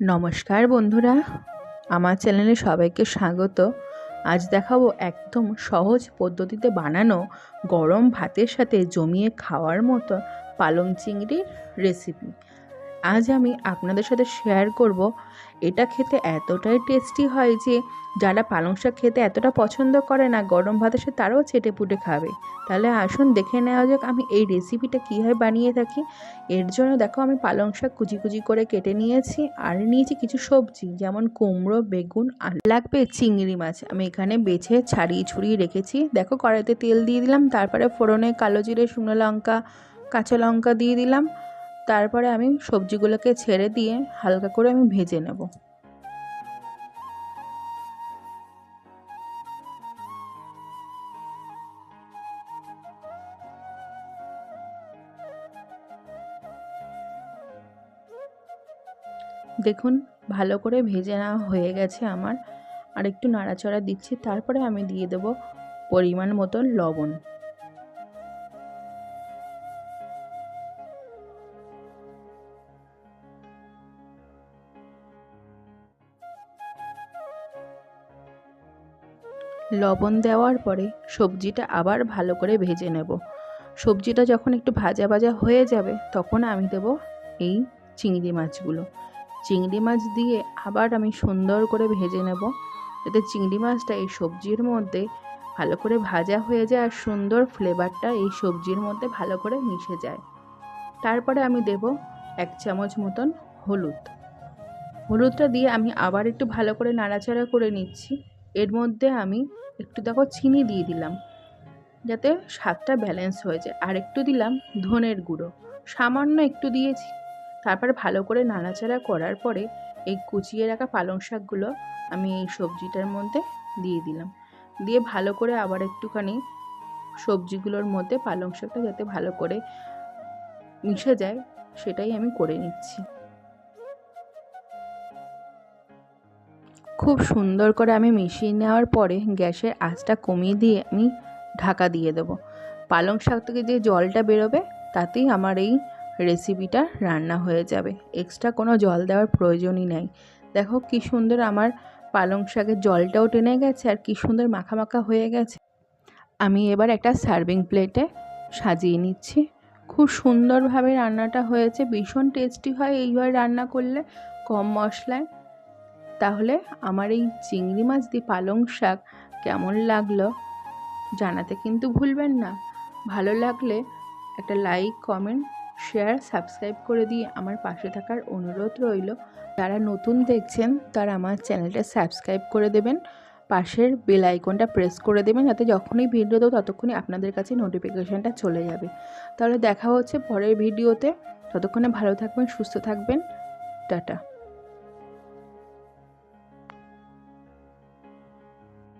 নমস্কার বন্ধুরা, আমার চ্যানেলে সবাইকে স্বাগত। আজ দেখাবো একদম সহজ পদ্ধতিতে বানানো গরম ভাতের সাথে জমিয়ে খাওয়ার মতো পালং চিংড়ির রেসিপি আজ আমি আপনাদের সাথে শেয়ার করব। এটা খেতে এতটাই টেস্টি হয় যে, যারা পালং শাক খেতে এতটা পছন্দ করে না, গরম ভাতের সাথে তারাও চেটে পুটে খাবে। তাহলে আসুন দেখে নেওয়া যাক আমি এই রেসিপিটা কীভাবে বানিয়ে থাকি। এর জন্য দেখো আমি পালং শাক কুচি কুচি করে কেটে নিয়েছি আর নিয়েছি কিছু সবজি, যেমন কুমড়ো, বেগুন আর লাগবে চিংড়ি মাছ। আমি এখানে বেছে, ছাড়িয়ে ছুড়িয়ে রেখেছি। দেখো কড়াইতে তেল দিয়ে দিলাম, তারপরে ফোড়নে কালো জিরে, শুকনো লঙ্কা, কাঁচা লঙ্কা দিয়ে দিলাম। তারপরে আমি সবজিগুলোকে ছেড়ে দিয়ে হালকা করে আমি ভেজে নেব। দেখুন, ভালো করে ভেজে নেওয়া হয়ে গেছে আমার। আর একটু নাড়াচড়া দিচ্ছি, তারপরে আমি দিয়ে দেব পরিমাণ মতো লবণ। লবণ দেওয়ার পরে সবজিটা আবার ভালো করে ভেজে নেব। সবজিটা যখন একটু ভাজা ভাজা হয়ে যাবে, তখন আমি দেব এই চিংড়ি মাছগুলো। চিংড়ি মাছ দিয়ে আবার আমি সুন্দর করে ভেজে নেব। যাতে চিংড়ি মাছটা এই সবজির মধ্যে ভালো করে ভাজা হয়ে যায় আর সুন্দর ফ্লেভারটা এই সবজির মধ্যে ভালো করে মিশে যায়। তারপরে আমি দেব এক চামচ মতন হলুদ। হলুদটা দিয়ে আমি আবার একটু ভালো করে নাড়াচাড়া করে নিচ্ছি। এর মধ্যে আমি একটু দেখো চিনি দিয়ে দিলাম, যাতে স্বাদটা ব্যালেন্স হয়ে যায়। আর একটু দিলাম ধনের গুঁড়ো। সামান্য একটু দিয়েছি। তারপর ভালো করে নাড়াচাড়া করার পরে এই কুচিয়ে রাখা পালং শাকগুলো আমি এই সবজিটার মধ্যে দিয়ে দিলাম। দিয়ে ভালো করে আবার একটুখানি সবজিগুলোর মধ্যে পালং শাকটা যাতে ভালো করে মিশে যায়, সেটাই আমি করে নিচ্ছি। খুব সুন্দর করে আমি মিশিয়ে নেওয়ার পরে গ্যাসের আঁচটা কমিয়ে দিয়ে আমি ঢাকা দিয়ে দেবো। পালং শাক থেকে যে জলটা বেরোবে, তাতেই আমার এই রেসিপিটা রান্না হয়ে যাবে। এক্সট্রা কোনো জল দেওয়ার প্রয়োজনই নেই। দেখো কি সুন্দর আমার পালং শাকের জলটাও টেনে গেছে আর কি সুন্দর মাখা মাখা হয়ে গেছে। আমি এবার একটা সার্ভিং প্লেটে সাজিয়ে নিচ্ছি। খুব সুন্দরভাবে রান্নাটা হয়েছে। ভীষণ টেস্টি হয় এইভাবে রান্না করলে। কম মশলায় তাহলে আমার এই চিংড়ি মাছ দিয়ে পালং শাক কেমন লাগল জানাতে কিন্তু ভুলবেন না। ভালো লাগলে একটা লাইক কমেন্ট শেয়ার সাবস্ক্রাইব করে দিয়ে আমার পাশে থাকার অনুরোধ রইল। যারা নতুন দেখছেন তারা আমার চ্যানেলটা সাবস্ক্রাইব করে দেবেন। পাশের বেল আইকনটা প্রেস করে দেবেন যাতে যখনই ভিডিও দেবো ততক্ষণই আপনাদের কাছে নোটিফিকেশানটা চলে যাবে। তাহলে দেখা হচ্ছে পরের ভিডিওতে ততক্ষণে ভালো থাকবেন, সুস্থ থাকবেন। টাটা।